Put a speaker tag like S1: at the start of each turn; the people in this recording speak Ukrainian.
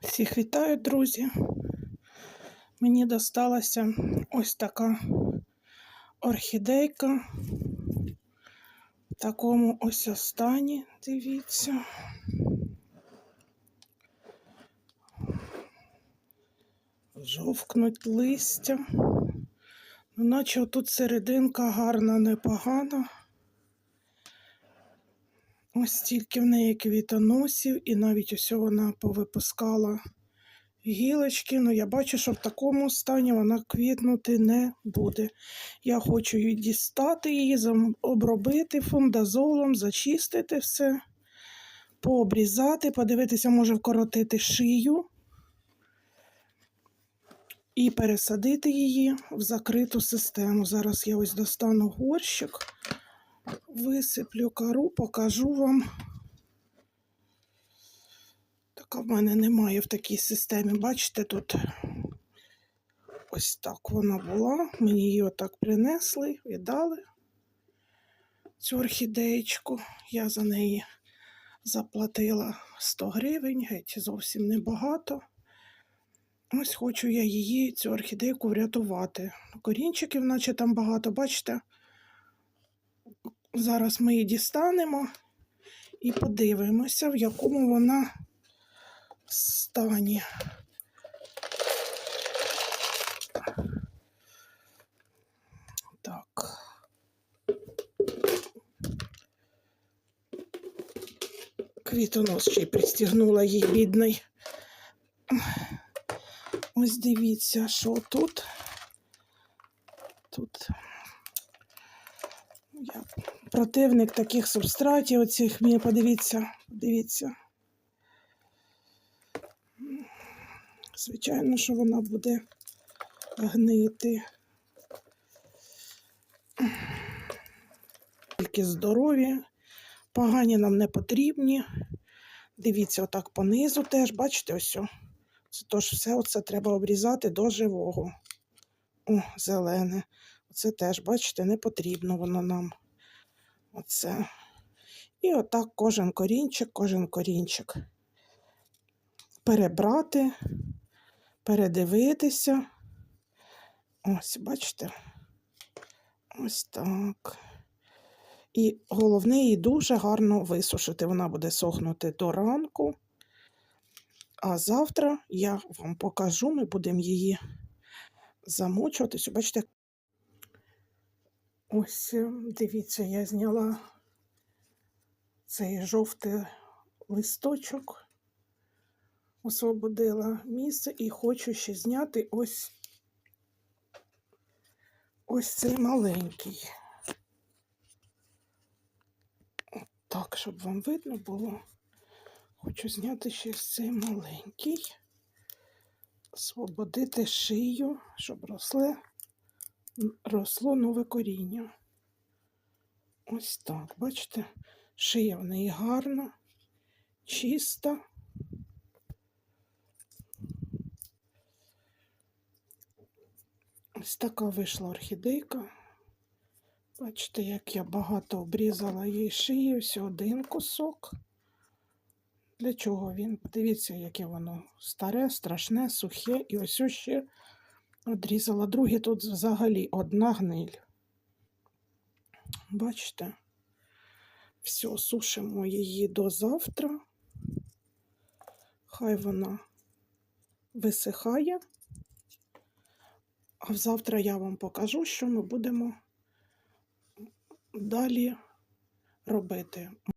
S1: Всіх вітаю, друзі. Мені досталася ось така орхідейка. В такому ось стані, дивіться. Жовкнуть листя. Ну, наче тут серединка гарна, непогана. Ось стільки в неї квітоносів, і навіть ось вона повипускала гілочки. Ну, я бачу, що в такому стані вона квітнути не буде. Я хочу її дістати, її обробити фундазолом, зачистити все, пообрізати, подивитися, може вкоротити шию і пересадити її в закриту систему. Зараз я ось достану горщик. Висиплю кору, покажу вам. Така в мене немає в такій системі. Бачите, тут ось так вона була. Мені її отак принесли, віддали цю орхідеєчку. Я за неї заплатила 100 гривень, геть зовсім небагато. Ось хочу я її, цю орхідейку, врятувати. Корінчиків, наче там багато, бачите? Зараз ми її дістанемо і подивимося, в якому вона стані. Так. Квітонос ще й пристігнула їй бідний. Ось дивіться, що тут. Тут я противник таких субстратів, оцих мені подивіться, дивіться. Звичайно, що вона буде гнити. Тільки здорові, погані нам не потрібні. Дивіться, отак понизу теж, бачите, ось. о. Тож все оце треба обрізати до живого. О, зелене. Оце теж, бачите, не потрібно воно нам. Оце. І отак кожен корінчик, кожен корінчик. Перебрати, передивитися. Ось, бачите? Ось так. І головне її дуже гарно висушити. Вона буде сохнути до ранку. А завтра я вам покажу, ми будемо її замочувати. Бачите, ось е, дивіться, я зняла цей жовтий листочок, освободила місце і хочу ще зняти ось ось цей маленький. От Так, щоб вам видно було. Хочу зняти ще цей маленький, освободити шию, щоб росле, росло нове коріння. Ось так, бачите, шия в неї гарна, чиста. Ось така вийшла орхідейка. Бачите, як я багато обрізала їй шиї, ось один кусок. Для чого він? Подивіться, яке воно старе, страшне, сухе. І ось ще одрізала. Друге тут взагалі одна гниль. Бачите? Все, сушимо її до завтра. Хай вона висихає. А завтра я вам покажу, що ми будемо далі робити.